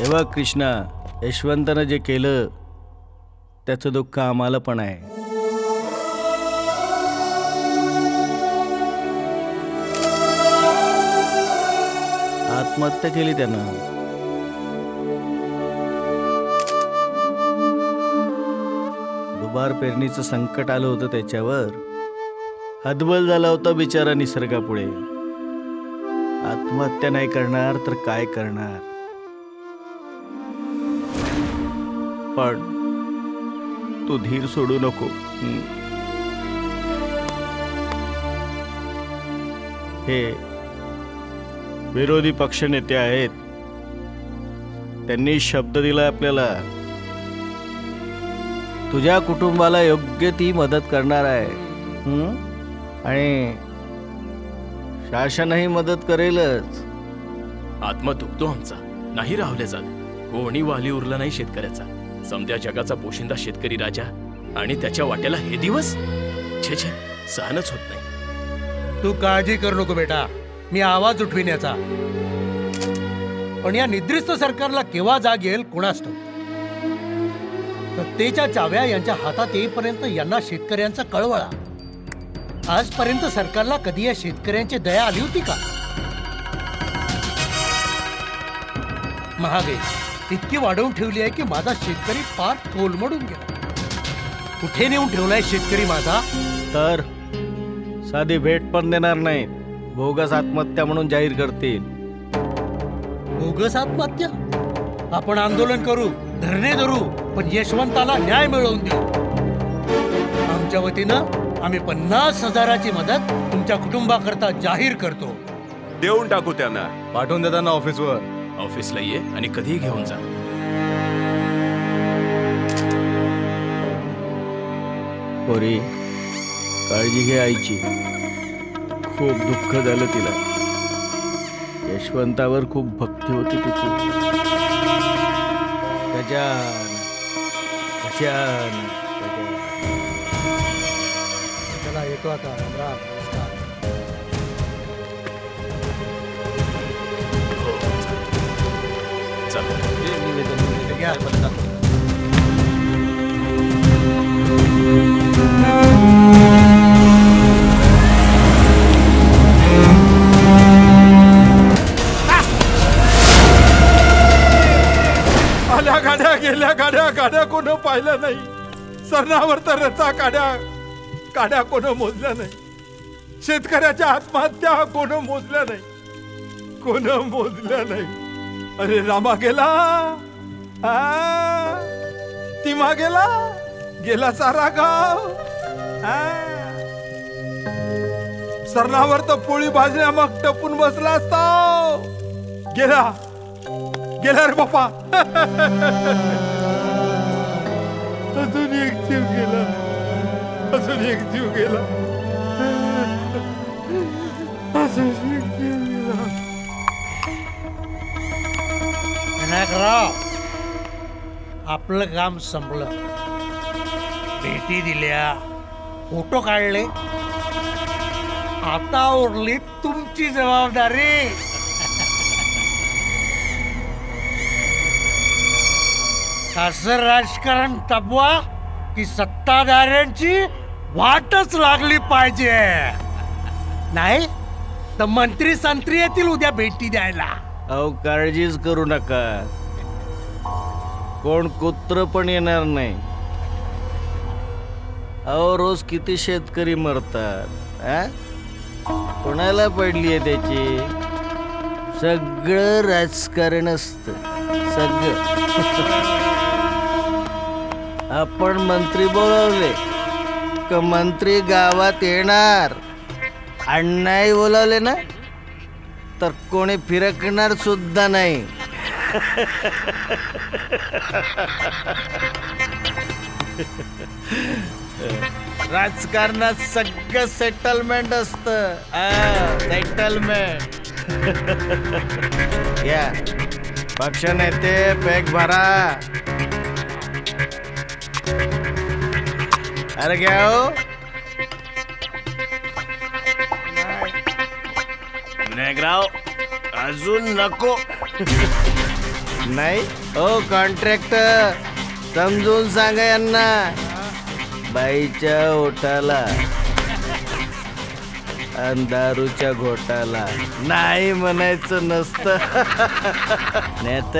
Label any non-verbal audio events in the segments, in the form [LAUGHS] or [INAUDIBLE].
तेव्हा कृष्णा यशवंतनं जे केलं त्याचं दुःख आम्हाला पण आहे. आत्महत्या केली त्यानं. दुबार पेरणीचं संकट आलं होतं त्याच्यावर. हतबल झाला होता बिचारा निसर्गापुढे. आत्महत्या नाही करणार तर काय करणार? पण तू धीर सोडू नको. हे विरोधी पक्षनेते आहेत. त्यांनी शब्द दिला आपल्याला. तुझ्या कुटुंबाला योग्य ती मदत करणार आहे. आणि शासनही मदत करेलच. आत्मा दुखतो आमचा. नाही राहुल्या जात कोणी वाली उरला नाही शेतकऱ्याचा. समद्या जगाचा पोशिंदा शेतकरी राजा आणि त्याच्या वाट्याला हे दिवस? छे छे सहनच होत नाही. तू काळजी करू नको बेटा. मी आवाज उठवीन पण या निद्रिस्त सरकारला केव्हा जाग येईल कुणास ठाऊक? सत्तेच्या चाव्या यांच्या हातात येईपर्यंत यांना शेतकऱ्यांचा कळवळा. आजपर्यंत सरकारला कधी या शेतकऱ्यांची दया आली होती का? महागेश इतकी वाढवून ठेवली आहे की माझा शेतकरी फार कोलमडून गेला. कुठे नेऊन ठेवलाय शेतकरी माझा? तर? साधी भेट पण देणार नाही बोगस आत्महत्या म्हणून जाहीर करतील. बोगस आत्महत्या? आपण आंदोलन करू धरणे धरू पण यशवंताला न्याय मिळवून देऊ. आमच्या वतीनं आम्ही पन्नास हजाराची मदत तुमच्या कुटुंबाकरता जाहीर करतो. देऊन टाकू त्यांना. पाठवून देता ना ऑफिसवर. ऑफिसला ये आणि कधीही घेऊन जा. पोरी काळजी घे आईची. खूप दुःख झालं तिला. यशवंतावर खूप भक्ती होती तिची. गजान गजान. चला येतो आता. राम राम नमस्कार. आल्या गाड्या गेल्या गाड्या गाड्या कोण पाहिलं नाही सरणावर तर रचा काड्या काड्या कोण मोजल्या नाही शेतकऱ्याच्या आत्महत्या कोण मोजल्या नाही कोण मोजल्या नाही अरे रामा गेला. तिमा गेला. गेला सारा गाव. सरणावर तर पोळी भाजण्या मग टपून बसला असता. गेला. गेला रे बाप्पा. [LAUGHS] अजून एक जीव गेला. अजून एक जीव गेला. [LAUGHS] अजून विनायकराव आपलं काम संपलं. भेटी दिल्या. फोटो काढले. आता उरली तुमची जबाबदारी. असं राजकारण तबवा की सत्ताधाऱ्यांची वाटच लागली पाहिजे. नाही तर मंत्री संत्री येतील उद्या भेटी द्यायला. अहो काळजीच करू नका. कोण कुत्र पण येणार नाही. अहो रोज किती शेतकरी मरतात आ? कोणाला पडली आहे त्याची? सगळं राजकारण असत सगळं. [LAUGHS] आपण मंत्री बोलावले का मंत्री गावात येणार? आणि नाही बोलावले ना? तर कोणी फिरकणार सुद्धा नाही. [LAUGHS] राजकारणात सगळं सेटलमेंट असत. सेटलमेंट या. पक्ष नेते पॅक भरा. अरे घ्या हो? अजून नको. [LAUGHS] नाही? हो, ओ कॉन्ट्रॅक्टर समजून सांगा यांना. बाईच्या ओठाला. अंधारूच्या घोटाला. नाही म्हणायचं नसतं. [LAUGHS] नेत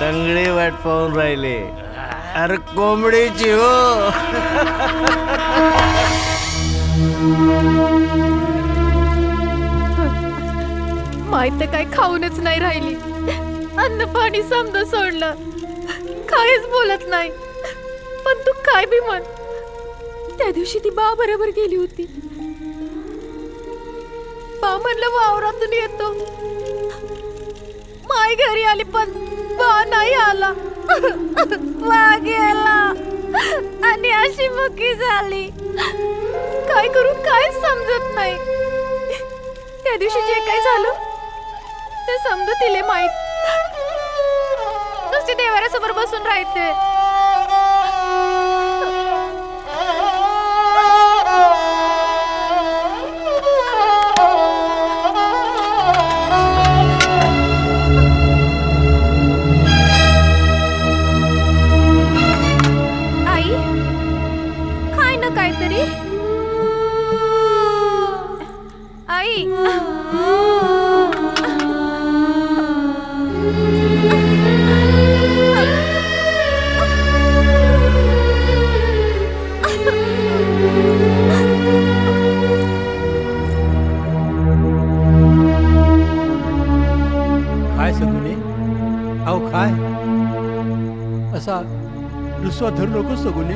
तंगडी वाट पाहून राहिले. अरे कोंबडीची हो. [LAUGHS] माहीत काय खाऊनच नाही राहिली. अन्न पाणी समजा सोडलं. काहीच बोलत नाही. पण तू काय बी म्हण. त्या दिवशी ती बा बरोबर गेली होती. बा म्हणलं वावरातून येतो. माय घरी आली पण बा नाही आला. बा गेला. आणि अशी मुकी झाली. काय करू काय समजत नाही. त्या दिवशी जे काही झालं ते समजा तिले माहीत. नुसती देवाऱ्यासमोर बसून राहते आई काय ना काहीतरी आई काय? असा रुसवा धरू नको सगुने